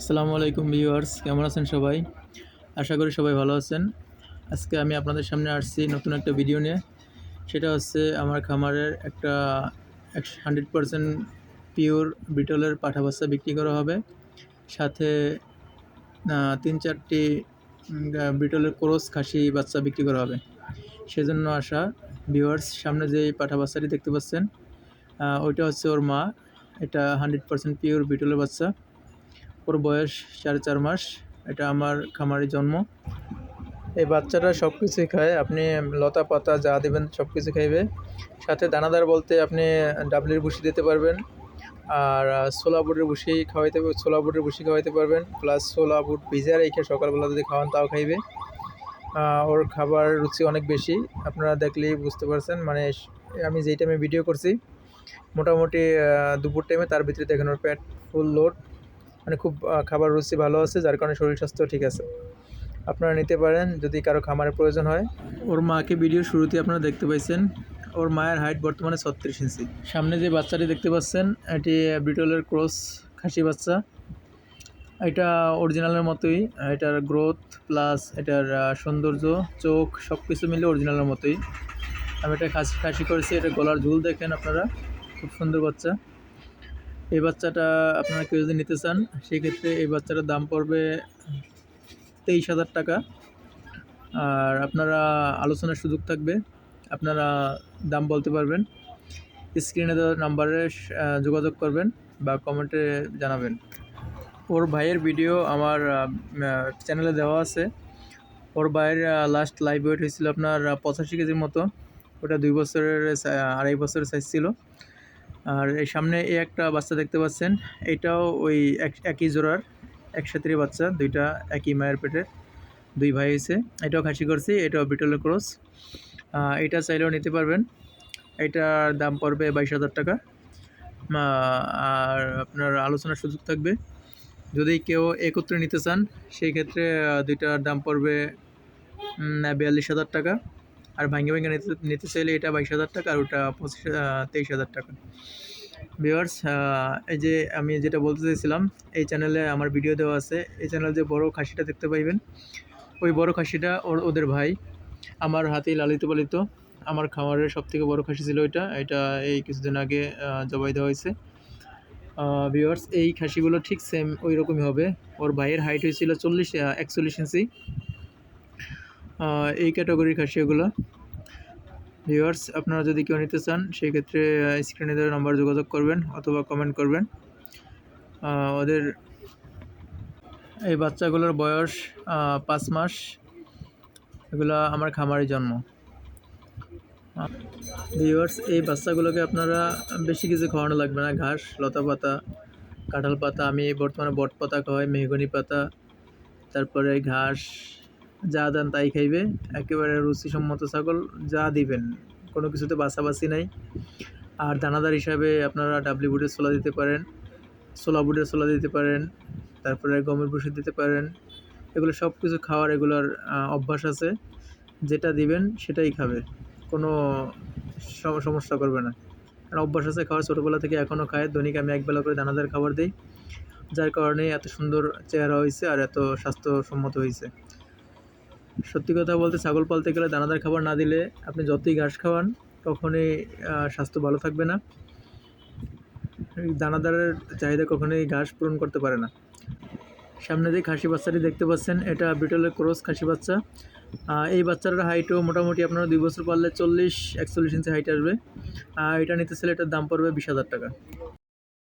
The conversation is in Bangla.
আসসালামু আলাইকুম ভিউয়ার্স, কেমন আছেন সবাই? আশা করি সবাই ভালো আছেন। আজকে আমি আপনাদের সামনে আসছি নতুন একটা ভিডিও নিয়ে। সেটা হচ্ছে আমার খামারের একটা হান্ড্রেড পারসেন্ট পিওর বিটলের পাঠা বাচ্চা বিক্রি করা হবে। সাথে তিন চারটি বিটলের ক্রস খাসি বাচ্চা বিক্রি করা হবে। সেজন্য আসা ভিউয়ার্স, সামনে যে পাঠা বাচ্চাটি দেখতে পাচ্ছেন ওইটা হচ্ছে ওর মা। এটা হান্ড্রেড পারসেন্ট পিওর বিটলের বাচ্চা। ওর বয়স সাড়ে চার মাস। এটা আমার খামারে জন্ম। এই বাচ্চাটা সব কিছুই খায়। আপনি লতা পাতা যা দেবেন সব কিছু খাইবে। সাথে দানাদার বলতে আপনি ডাবলির ভুসি দিতে পারবেন। আর ছোলা বুটের ভুসি খাওয়াইতে, ছোলা বুটের ভুসি খাওয়াইতে পারবেন। প্লাস ছোলা বুট ভিজা রেখে সকালবেলা যদি খাওয়ান তাও খাইবে। ওর খাবার রুচি অনেক বেশি। আপনারা দেখলেই বুঝতে পারছেন। মানে আমি যেই টাইমে ভিডিও করছি, মোটামুটি দুপুর টাইমে তার ভিতরে দেখেন ওর পেট ফুল লোড মানে খুব খাবার রুচি ভালো আছে, যার কারণে শরীর স্বাস্থ্য ঠিক আছে। আপনারা নিতে পারেন যদি কারও খামারের প্রয়োজন হয়। ওর মাকে ভিডিও শুরুতে আপনারা দেখতে পাইছেন, ওর মায়ের হাইট বর্তমানে ছত্রিশ ইঞ্চি সামনে যে বাচ্চাটি দেখতে পাচ্ছেন, এটি ব্রিটলের ক্রস খাসি বাচ্চা। এটা অরিজিনালের মতোই, এটার গ্রোথ প্লাস এটার সৌন্দর্য, চোখ সব কিছু মিলে অরিজিনালের মতোই। আমি এটা খাসি খাসি করেছি, এটা গলার ঝুল দেখেন আপনারা, খুব সুন্দর বাচ্চা। এই বাচ্চাটা আপনারা কেউ যদি নিতে চান, সেক্ষেত্রে এই বাচ্চাটার দাম পড়বে তেইশ হাজার টাকা। আর আপনারা আলোচনার সুযোগ থাকবে, আপনারা দাম বলতে পারবেন। স্ক্রিনে দেওয়া নাম্বারে যোগাযোগ করবেন বা কমেন্টে জানাবেন। ওর ভাইয়ের ভিডিও আমার চ্যানেলে দেওয়া আছে। ওর ভাইয়ের লাস্ট লাইভ ওয়েট হয়েছিল আপনার পঁচাশি কেজির মতো। ওটা দুই বছরের আড়াই বছরের সাইজ ছিল। আর এই সামনে এই একটা বাচ্চা দেখতে পাচ্ছেন। এটাও ওই এক- একই জোড়ার, একসাথে বাচ্চা, দুইটা একই মায়ের পেটের দুই ভাই হয়েছে। এটাও খাসি করছি, এটাও বিটলের ক্রস। এটা চাইলেও নিতে পারবেন। এটার দাম পড়বে বাইশ হাজার টাকা। আর আপনার আলোচনার সুযোগ থাকবে। যদি কেউ একত্রে নিতে চান, সেই ক্ষেত্রে দুইটার দাম পড়বে বিয়াল্লিশ হাজার টাকা। আর ভাঙ্গে ভাঙ্গে নিতে চাইলে এটা বাইশ হাজার টাকা আর ওটা পঁচিশ তেইশ হাজার টাকা। ভিউয়ার্স এই যে আমি যেটা বলতে চাইছিলাম, এই চ্যানেলে আমার ভিডিও দেওয়া আছে। এই চ্যানেলে যে বড় খাসিটা দেখতে পাইবেন, ওই বড় খাসিটা ওর ওদের ভাই, আমার হাতেই লালিত পালিত। আমার খামারের সব থেকে বড় খাসি ছিল এটা এটা এই কিছুদিন আগে জবাই দেওয়া হয়েছে। ভিউয়ার্স এই খাসিগুলো ঠিক সেম ওই রকমই হবে। ওর ভাইয়ের হাইট হয়েছিল চল্লিশ একচল্লিশ ইঞ্চি এই ক্যাটাগরির খাসি এগুলো ভিউয়ার্স আপনারা যদি কেউ নিতে চান সেই ক্ষেত্রে স্ক্রিনে দেওয়া নাম্বার যোগাযোগ করবেন অথবা কমেন্ট করবেন। ওদের এই বাচ্চাগুলোর বয়স পাঁচ মাস। এগুলো আমার খামারে জন্ম। ভিউয়ার্স এই বাচ্চাগুলোকে আপনারা বেশি কিছু খাওয়ানো লাগবে না। ঘাস, লতা পাতা, কাঁঠাল পাতা, আমি বর্তমানে বট পাতা খাওয়াই, মেহগনি পাতা, তারপরে ঘাস যা দেন তাই খাইবে। একেবারে রুচিসম্মত ছাগল, যা দিবেন, কোনো কিছুতে বাছাবাছি নাই। আর দানাদার হিসাবে আপনারা ডাবলি বুটের ছোলা দিতে পারেন, ছোলা বুটের ছোলা দিতে পারেন, তারপরে গমের ভুষি দিতে পারেন। এগুলো সব কিছু খাওয়ার এগুলোর অভ্যাস আছে। যেটা দিবেন সেটাই খাবে। কোনো সমস্যা করবে না। আর অভ্যাস আছে খাওয়ার। ছোটোবেলা থেকে এখনও খায়। দৈনিক আমি একবেলা করে দানাদার খাবার দিই। যার কারণে এত সুন্দর চেহারা হয়েছে আর এত স্বাস্থ্যসম্মত হয়েছে সত্যি কথা বলতে ছাগল পালতে গেলে দানাদার খাবার না দিলে আপনি যতই ঘাস খাওয়ান কখনোই আহ, স্বাস্থ্য ভালো থাকবে না। দানাদারের চাহিদা কখনোই ঘাস পূরণ করতে পারে না। সামনে যে খাসি বাচ্চাটি দেখতে পাচ্ছেন এটা বিটলের ক্রস খাসি বাচ্চা। এই বাচ্চাটার হাইটও মোটামুটি আপনারা দুই বছর পারলে চল্লিশ একচল্লিশ ইঞ্চি হাইট আসবে। এটা নিতে চাইলে এটার দাম পড়বে বিশ হাজার টাকা।